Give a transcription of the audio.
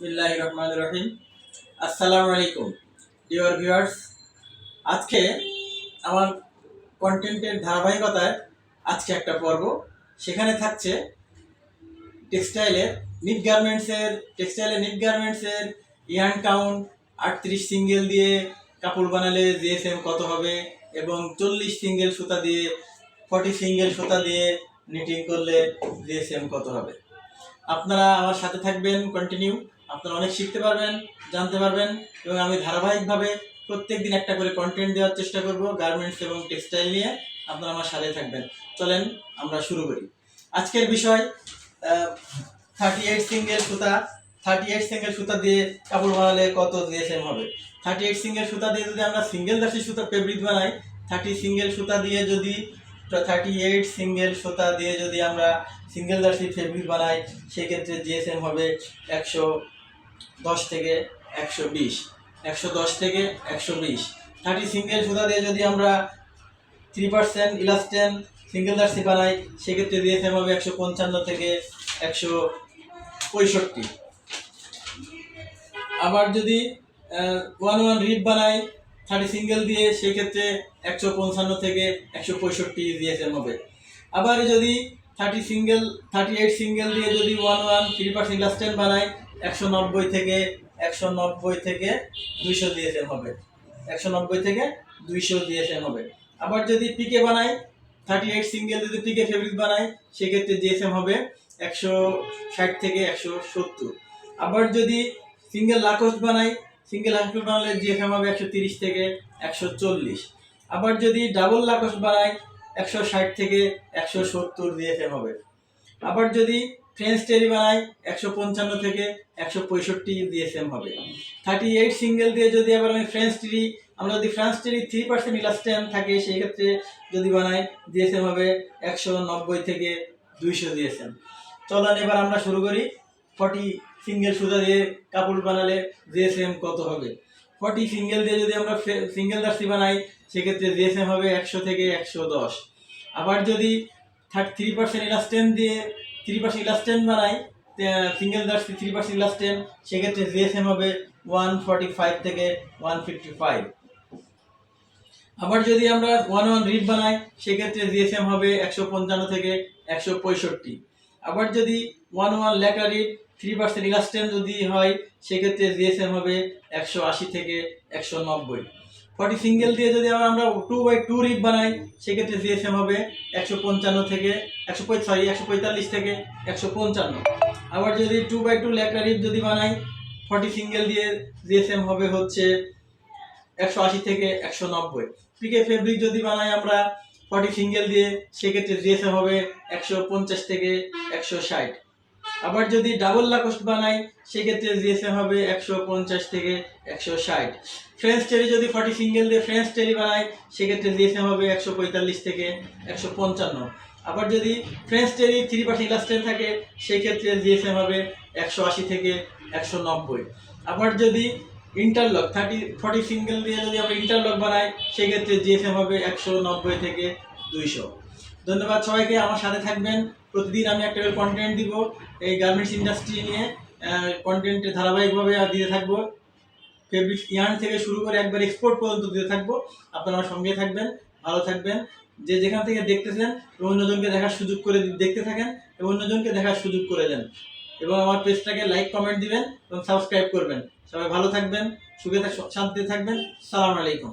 বিসমিল্লাহ রহমান রহিম আসসালামু আলাইকুম ডিওর ভিউয়ার্স। আজকে আমার কন্টেন্টের ধারাবাহিকতায় আজকে একটা পর্ব। সেখানে থাকছে টেক্সটাইলের নিট গার্মেন্টসের, টেক্সটাইলের নিট গার্মেন্টসের ইয়ার্ন কাউন্ট, আটত্রিশ সিঙ্গেল দিয়ে কাপড় বানালে জিএসএম কত হবে এবং চল্লিশ সিঙ্গেল সুতা দিয়ে, ফর্টি সিঙ্গেল সুতা দিয়ে নিটিং করলে জিএসএম কত হবে। আপনারা আমার সাথে থাকবেন, কন্টিনিউ। আপনারা অনেক শিখতে পারবেন, জানতে পারবেন এবং আমি ধারাবাহিকভাবে প্রত্যেক দিন একটা করে কন্টেন্ট দেওয়ার চেষ্টা করব গার্মেন্টস এবং টেক্সটাইল নিয়ে। আপনারা আমার সাথে থাকবেন। চলেন আমরা শুরু করি। আজকের বিষয় থার্টি এইট সিঙ্গেল সুতা। থার্টি এইট সিঙ্গেল সুতা দিয়ে কাপড় বানালে কত জিএসএম হবে? থার্টি এইট সিঙ্গেল সুতা দিয়ে যদি আমরা সিঙ্গেল দাসি সুতা ফেব্রিক বানাই থার্টি সিঙ্গেল সুতা দিয়ে যদি থার্টি এইট সিঙ্গেল সুতা দিয়ে যদি আমরা সিঙ্গেল দাসি ফেব্রিক বানাই, সেক্ষেত্রে জিএসএম হবে একশো দশ থেকে একশো বিশ, একশো দশ থেকে একশো বিশ। থার্টি সিঙ্গেল সুতা দিয়ে যদি আমরা three percent elastane single jersey বানাই সেক্ষেত্রে জিএসএম হবে একশো পঞ্চান্ন থেকে একশো পঁয়ষট্টি। আবার যদি ওয়ান ওয়ান রিড বানাই থার্টি সিঙ্গেল দিয়ে, সেক্ষেত্রে একশো পঞ্চান্ন থেকে একশো পঁয়ষট্টি জিএসএম হবে। আবার যদি thirty single, thirty eight single দিয়ে যদি one one three percent elastane বানাই একশো নব্বই থেকে একশো নব্বই থেকে দুইশো জিএসএম হবে। একশো নব্বই থেকে দুইশো জিএসএম হবে। আবার যদি পিকে বানাই থার্টি এইট সিঙ্গেল যদি পিকে ফেব্রিক বানাই সেক্ষেত্রে জিএসএম হবে একশো ষাট থেকে একশো সত্তর। আবার যদি সিঙ্গেল লাকোস্ট বানাই সিঙ্গেল লাকোস্ট বানালে জিএসএম হবে একশো তিরিশ থেকে একশো চল্লিশ। আবার যদি ডাবল লাকোস্ট বানাই একশো ষাট থেকে একশো সত্তর জিএসএম হবে। আবার যদি ফ্রেঞ্চ টেরি বানাই, একশো পঞ্চান্ন থেকে একশো পঁয়ষট্টি জিএসএম হবে। থার্টি এইট সিঙ্গেল দিয়ে যদি আবার আমি ফ্রেঞ্চ টেরি আমরা যদি France terry three percent elastane থাকে, সেই ক্ষেত্রে যদি বানাই জিএসএম হবে একশো নব্বই থেকে দুইশো জিএসএম চলেন এবার আমরা শুরু করি। ফর্টি সিঙ্গেল সুতা দিয়ে কাপড় বানালে জিএসএম কত হবে? ফর্টি সিঙ্গেল দিয়ে যদি আমরা সিঙ্গেল দার্সি বানাই, সেক্ষেত্রে জিএসএম হবে একশো থেকে একশো দশ। আবার যদি থার্টি থ্রি পার্সেন্ট ইলাস্টেন দিয়ে থ্রি পার্সেন্ট ইলাস্টেন বানাই single jersey three percent elastane সেক্ষেত্রে জিএসএম হবে ওয়ান ফর্টি ফাইভ থেকে ওয়ান ফিফটি ফাইভ আবার যদি আমরা ওয়ান ওয়ান রিড বানাই, সেক্ষেত্রে জিএসএম হবে একশো পঞ্চান্ন থেকে একশো পঁয়ষট্টি. আবার যদি ওয়ান ওয়ান লেখা রিড থ্রি পার্সেন্ট ইলাস্টেন যদি হয়, সেক্ষেত্রে জিএসএম হবে একশো আশি থেকে একশো নব্বই. ফর্টি সিঙ্গেল দিয়ে যদি আমরা টু বাই টু রিড বানাই, সেক্ষেত্রে জিএসএম হবে একশো পঞ্চান্ন থেকে, একশো সরি একশো পঁয়তাল্লিশ থেকে একশো পঞ্চান্ন। আবার যদি টু বাই টু লেখা রিড যদি বানাই ফর্টি সিঙ্গেল দিয়ে জিএসএম হবে হচ্ছে একশো আশি থেকে একশো নব্বই। পিকে ফেব্রিক যদি বানাই আমরা ফর্টি সিঙ্গেল দিয়ে, সেক্ষেত্রে জিএসএম হবে একশো পঞ্চাশ থেকে একশো ষাট। আবার যদি ডাবল লাকোস্ট বানাই, সেক্ষেত্রে জিএসএম হবে একশো পঞ্চাশ থেকে একশো ষাট। ফ্রেঞ্চ টেরি যদি ফর্টি সিঙ্গেল দিয়ে ফ্রেঞ্চ টেরি বানাই, সেক্ষেত্রে জিএসএম হবে একশো পঁয়তাল্লিশ থেকে একশো পঞ্চান্ন। আবার যদি French terry three percent elastane থাকে, সেক্ষেত্রে জিএসএম হবে একশো আশি থেকে একশো নব্বই। আবার যদি ইন্টারলক থার্টি ফর্টি সিঙ্গেল দিয়ে যদি আমরা ইন্টারলক বানাই, সেক্ষেত্রে জিএসএম হবে একশো নব্বই থেকে দুইশো। ধন্যবাদ সবাইকে, আমার সাথে থাকবেন। প্রতিদিন আমি একটা করে কন্টেন্ট দিব এই গার্মেন্টস ইন্ডাস্ট্রি নিয়ে। কন্টেন্ট ধারাবাহিকভাবে দিতে থাকব। ফেব্রিক ইয়ার্ন থেকে শুরু করে একবার এক্সপোর্ট পর্যন্ত দিতে থাকব। আপনারা আমার সঙ্গে থাকবেন, ভালো থাকবেন। যে যেখান থেকে দেখতেছেন অন্যজনকে দেখার সুযোগ করে দেখতে থাকেন এবং অন্যজনকে দেখার সুযোগ করে দেন। এবং আমার পেজটাকে লাইক কমেন্ট দিবেন এবং সাবস্ক্রাইব করবেন। সবাই ভালো থাকবেন, সুখে শান্তিতে থাকবেন। সালাম আলাইকুম।